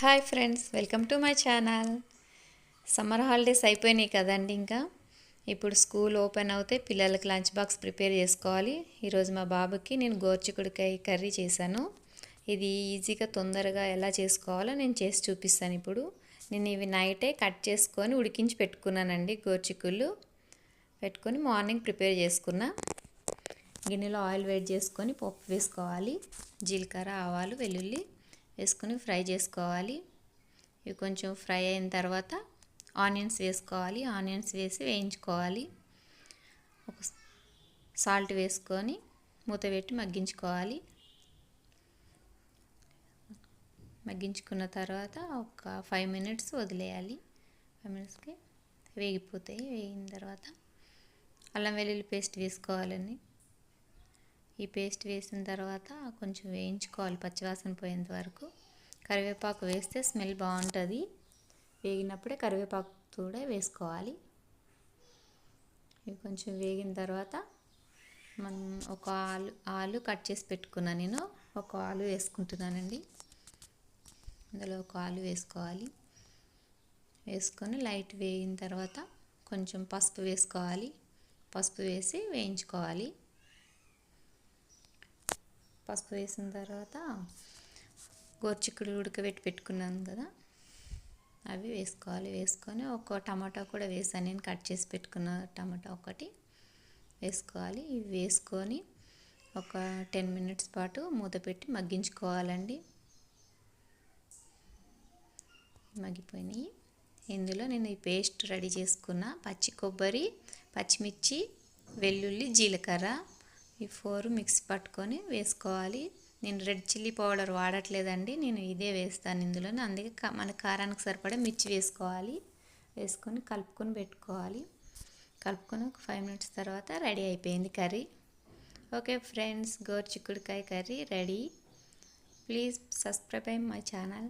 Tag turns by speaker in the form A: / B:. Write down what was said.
A: Hi friends welcome to my channel. Summer holidays అయిపోయినాయి కదండి ఇంకా. ఇప్పుడు స్కూల్ ఓపెన్ అవుతే పిల్లలకి లంచ్ బాక్స్ ప్రిపేర్ చేసుకోవాలి. ఈరోజు మా బాబుకి నేను గోర్చికుడికాయ కర్రీ చేశాను. ఇది ఈజీగా తొందరగా ఎలా చేసుకోవాలో నేను చేసి చూపిస్తాను ఇప్పుడు. నేను ఇవి నైటే కట్ చేసుకొని ఉడికించి పెట్టుకున్నానండి గోర్చికుళ్ళు పెట్టుకొని మార్నింగ్ ప్రిపేర్ చేసుకున్నా. గిన్నెలో ఆయిల్ వేడి చేసుకొని పప్పు వేసుకోవాలి. జీలకర్ర ఆవాలు వెల్లుల్లి వేసుకొని ఫ్రై చేసుకోవాలి. ఇవి కొంచెం ఫ్రై అయిన తర్వాత ఆనియన్స్ వేసుకోవాలి. ఆనియన్స్ వేసి వేయించుకోవాలి. ఒక సాల్ట్ వేసుకొని మూత పెట్టి మగ్గించుకోవాలి. మగ్గించుకున్న తర్వాత ఒక ఫైవ్ మినిట్స్ వదిలేయాలి. ఫైవ్ మినిట్స్కి వేగిపోతాయి. వేగిన తర్వాత అల్లం వెల్లుల్లి పేస్ట్ వేసుకోవాలని ఈ పేస్ట్ వేసిన తర్వాత కొంచెం వేయించుకోవాలి పచ్చివాసన పోయేంత వరకు. కరివేపాకు వేస్తే స్మెల్ బాగుంటుంది. వేగినప్పుడే కరివేపాకు కూడా వేసుకోవాలి. ఇవి కొంచెం వేగిన తర్వాత మనం ఒక ఆలు ఆలు కట్ చేసి పెట్టుకున్నాను నేను. ఒక ఆలు వేసుకుంటున్నానండి. అందులో ఒక ఆలు వేసుకోవాలి. వేసుకొని లైట్ వేగిన తర్వాత కొంచెం పసుపు వేసుకోవాలి. పసుపు వేసి వేయించుకోవాలి. పసుపు వేసిన తర్వాత గోర్చిక్కుడు ఉడకబెట్టి పెట్టుకున్నాను కదా అవి వేసుకోవాలి. వేసుకొని ఒక టమాటా కూడా వేసాను. నేను కట్ చేసి పెట్టుకున్న టమాటా ఒకటి వేసుకోవాలి. ఇవి వేసుకొని ఒక టెన్ మినిట్స్ పాటు మూత పెట్టి మగ్గించుకోవాలండి. మగ్గిపోయినాయి. ఇందులో నేను ఈ పేస్ట్ రెడీ చేసుకున్న పచ్చి కొబ్బరి పచ్చిమిర్చి వెల్లుల్లి జీలకర్ర ఈ ఫోర్ మిక్స్ పట్టుకొని వేసుకోవాలి. నేను రెడ్ చిల్లీ పౌడర్ వాడట్లేదండి. నేను ఇదే వేస్తాను ఇందులోనే. అందుకే మన కారానికి సరిపడా మిర్చి వేసుకోవాలి. వేసుకొని కలుపుకొని పెట్టుకోవాలి. కలుపుకొని ఒక ఫైవ్ మినిట్స్ తర్వాత రెడీ అయిపోయింది కర్రీ. ఓకే ఫ్రెండ్స్ గోరు చిక్కుడుకాయ curry ready. Please subscribe my channel.